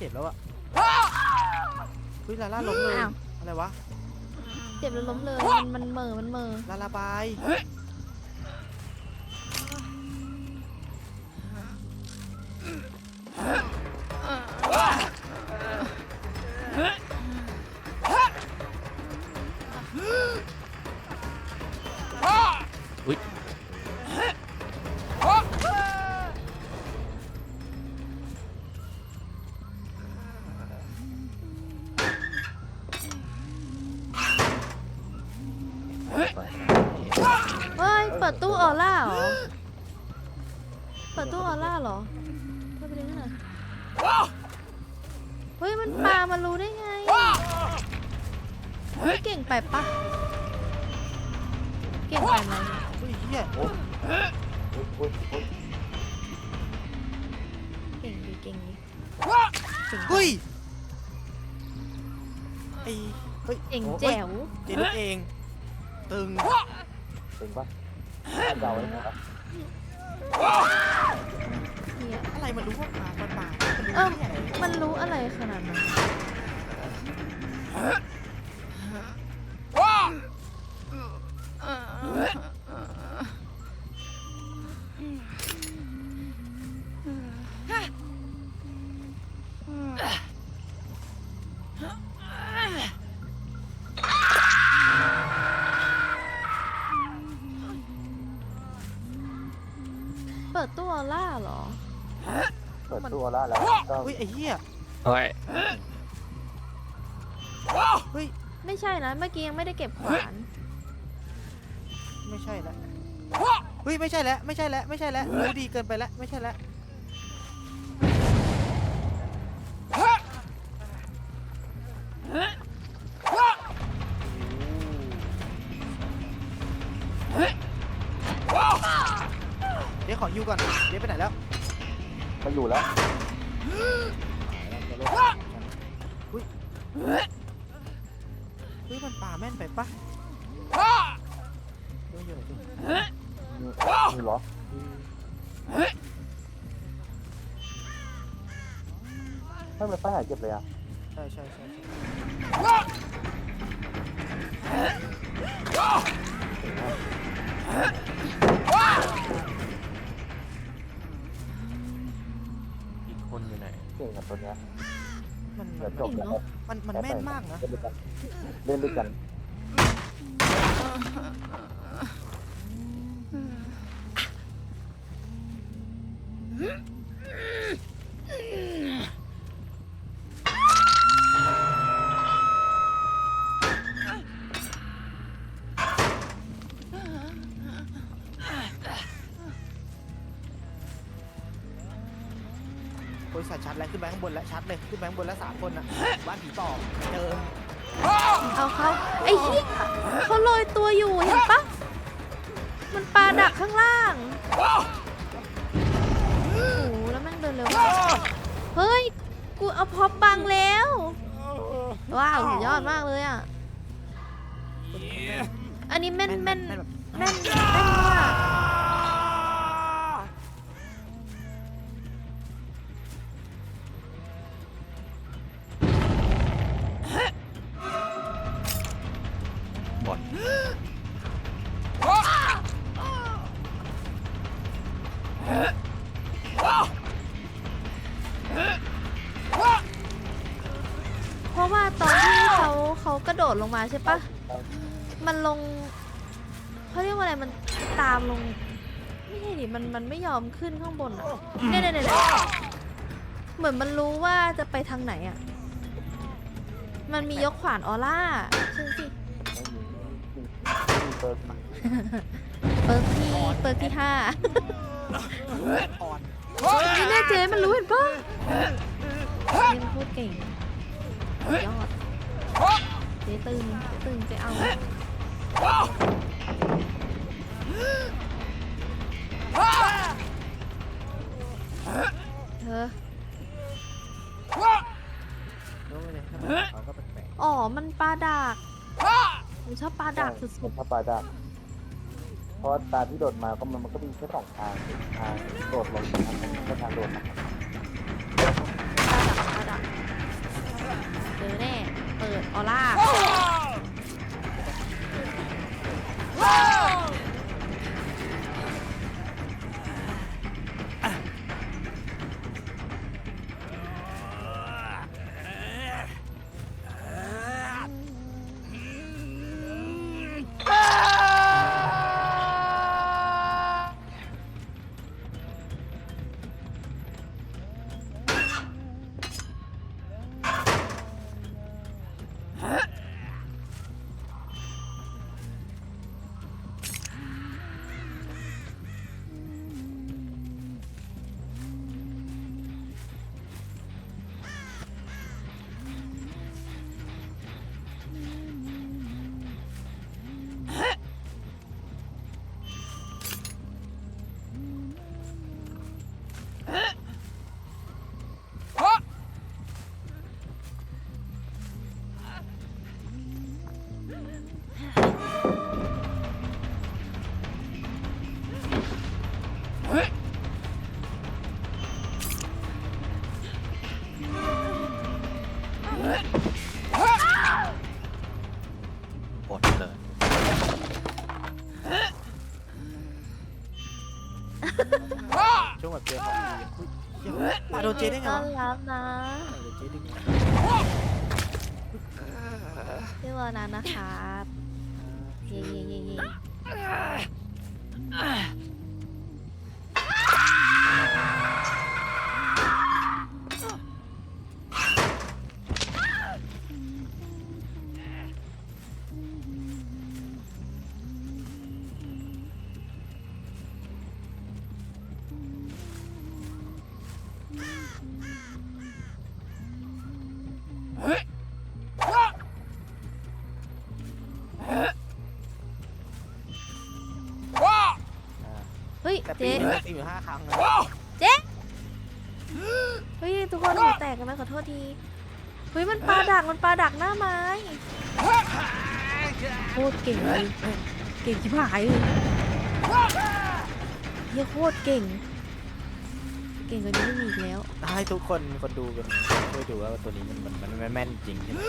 เฮ้ยลาล่าเจ็บแล้วอะเฮ้ยลาล่าล้มเลย อ้าว อะไรวะ เจ็บแล้วล้มเลย มันมันเหม่อมันเหม่อลาลาบายอุ๊ย ดตู้ออร่าเหรอ เปิดตู้ออร่าเหรอเข้าไปดูหน่อยเฮ้ย มันปลามันรู้ได้ไงเฮ้ยเก่งไปปะเก่งไปไหมเฮ้ยเฮียอุ๊ยอุ๊ยอุ๊ยเก่งดีเก่งดีเก่งเฮ้ยไอเฮ้ยเก่งโอ้แจ๋วเจนุกเอง ตึงจริงปะ เดาไว้นะครับเนี่ยอะไรมันรู้ว่าปลามันปลามันรู้เออได้ไงมันรู้อะไรขนาดนั้น ปิดตู้ออร่าเหรอ เปิดตัวแล้วแล้วก็เฮ้ยไอเฮียเฮ้ยเฮ้ยไม่ใช่นะ เมื่อกี้ยังไม่ได้เก็บขวาน ไม่ใช่แล้วเฮ้ยไม่ใช่แล้วไม่ใช่แล้วไม่ใช่แล้วรู้ดีเกินไปแล้วไม่ใช่แล้ว ก่อนเดี๋ยวไปไหนแล้วมาอยู่แล้วเฮ้ยมันป่าแม่นไปปะเดี๋ยวอยู่ไหนดิมีเหรอไม่เป็นป้ายหายเจ็บเลยอะใช่ใช่ใช่ใช่ ก่งกับตัวเนี้ยมันเดี๋ยวจมันบแล้วมันมันแม่นมากนะเล่นด้วยกันเล่นด้วยกัน บริษัทชัดแล้วขึ้นไปข้างบนแล้วชัดเลยขึ้นไปข้างบนแล้วสามคนอะบ้านผีปอบเจอเอาเขาไอ้เหี้ยเขาโรยตัวอยู่เห็นปะมันปลาดักข้างล่างโอ้โหแล้วแม่งเดินเร็วมากเฮ้ยกูเอาพร็อปบังแล้ว ว้าวสุดยอดมากเลยอะอันนี้แม่นแม่นแม่นแบบแม่นแม่นมาก เพราะว่าตอนที่เขาเขากระโดดลงมาใช่ปะมันลงเขาเรียกว่าอะไรมันตามลง ไม่ใช่ดิมันมันไม่ยอมขึ้นข้างบนอะเนี่ยเนี่ยเนี่ยเนี่ยเหมือนมันรู้ว่าจะไปทางไหนอะ มันมียกขวานออร่าใช่สิไม่มีเปิดเปิร์กที่เปิร์กที่ห้า อ่อนนี่แน่เจ๊มันรู้เห็นปะยังพูดเก่งสุดยอดเจ๊ตึงเจ๊ตึงเจ๊เอาเธอรู้ไหมเลยทำไมเขาก็แปลกอ๋อ มันปลาดากหนูชอบปลาดากสุดถ้าปลาดาบๆ เพราะว่าตาที่โดดมาก็มันมันก็มีแค่สองทางทางโดดลงนะครับแค่ทางโดดนะครับตาดักตาดักเจอแน่ เปิดออร่า บอดเลย ช่วงแบบเจอของดีอุ๊ยเหี้ยปาโดนเจได้ไงต้อวะนรับนะเดี๋ยวเจดึงพี่วอนานะครั แต่ปีเจ๊นึงตีอยู่ห้าครั้งนะเฮ้ยทุกคนหัวแตกกันนะขอโทษทีเฮ้ยมันปลาดักมันปลาดักหน้าไม้โคตรเก่งเลยเก่งชิบหายเลยเฮียโคตรเก่ง เก่งกว่านี้ไม่มีอีกแล้ว ให้ทุกคนคนดูกันช่วยดูว่าตัวนี้มันมันมันแม่นจริงใช่ไหม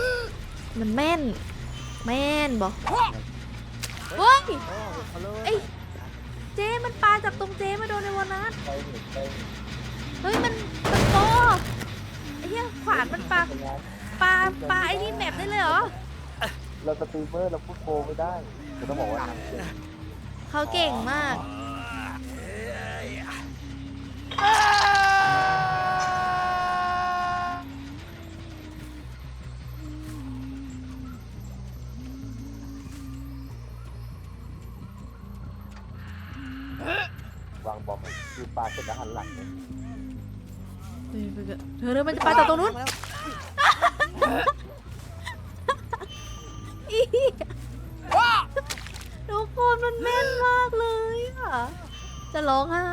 มันแม่น แม่นบอกเฮ้ยโอ้เขาเลยเอ้ย เจ๊มันปลาจากตรงเจ๊มาโดนในวันนั้นไปเห็นไปเฮ้ยมันมันโตไอ้เหี้ยขวานมันปลาเป็นงานปลาปลาไอ้นี่แมปได้เลยเหรอเราสตรีมเมอร์เราพูดโคไม่ได้เราต้องบอกว่าทำเก่งเขาเก่งมาก วางบอมคือปลาเสร็จแล้วหันหลังเนี่ยเฮ้ยไปเถอะเธอเธอมันจะปลาจากตรงนู้นมาแล้วอีทุกคนมันแม่นมากเลยอะ จะร้องไห้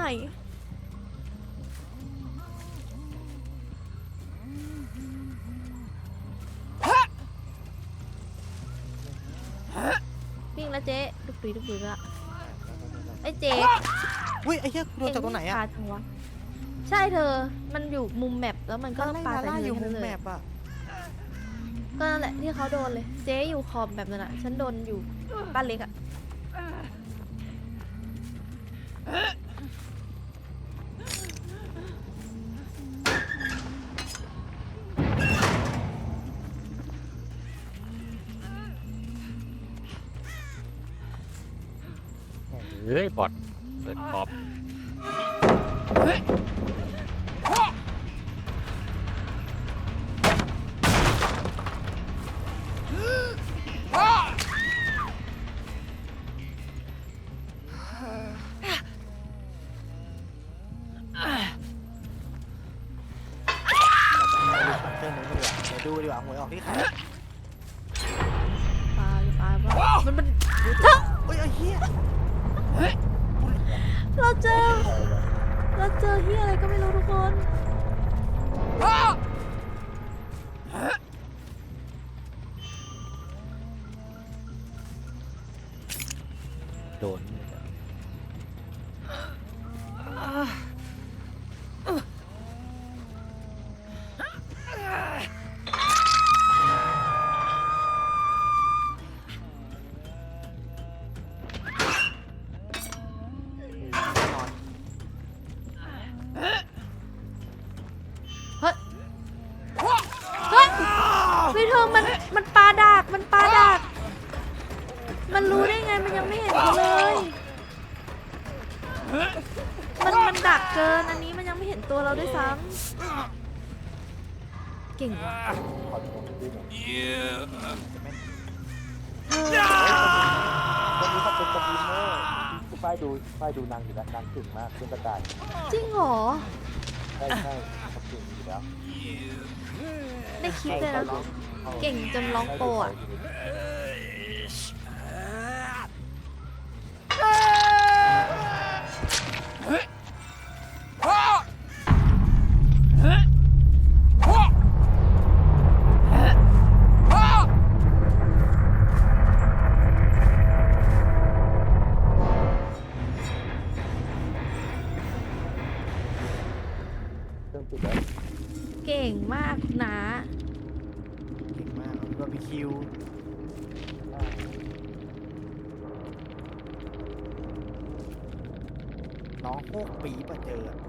วิ่งแล้วเจ๊ดุกดุยดุกดุยละไอ้เจ๊ อุ้ยไอ้เหี้ยโดนจากตรงไหนเอ็อะวิ่ปลาจังวะใช่เธอ มันอยู่มุมแมปแล้วมันก็ไล่ปลามาใส่ล่าเธอยู่อมุมเลแมยปอะก็นั่นแหละที่เขาโดนเลย เจ๊อยู่ขอบแบบนั้นอะฉันโดนอยู่บ้านเล็กอะเฮ้ยบอดเปิด ขอบเครื่องนู้นดีกว่าเดี๋ยวดูดีกว่าหวยออกที่ใคร เจอเฮียอะไรก็ไม่รู้ทุกคนโดน นนี้มันยังไม่เห็นตัวเราด้วยซ้ำเก่งว่ะขอชมด้วยหน่อยเออวันนี้เขาเป็นสตรีมเมอร์ที่ป้ายดูป้ายดูนางอยู่แล้วนางเก่งมากเล่นกระต่ายจริงเหรอ ใช่ใช่เขาเก่งอยู่แล้วได้คลิปเลยนะ เก่งจนร้องโปรอะเแล้วเก่งมากคุณนาเก่งมากบาร์บีคิวน้องโคกปีป่ะเจออะ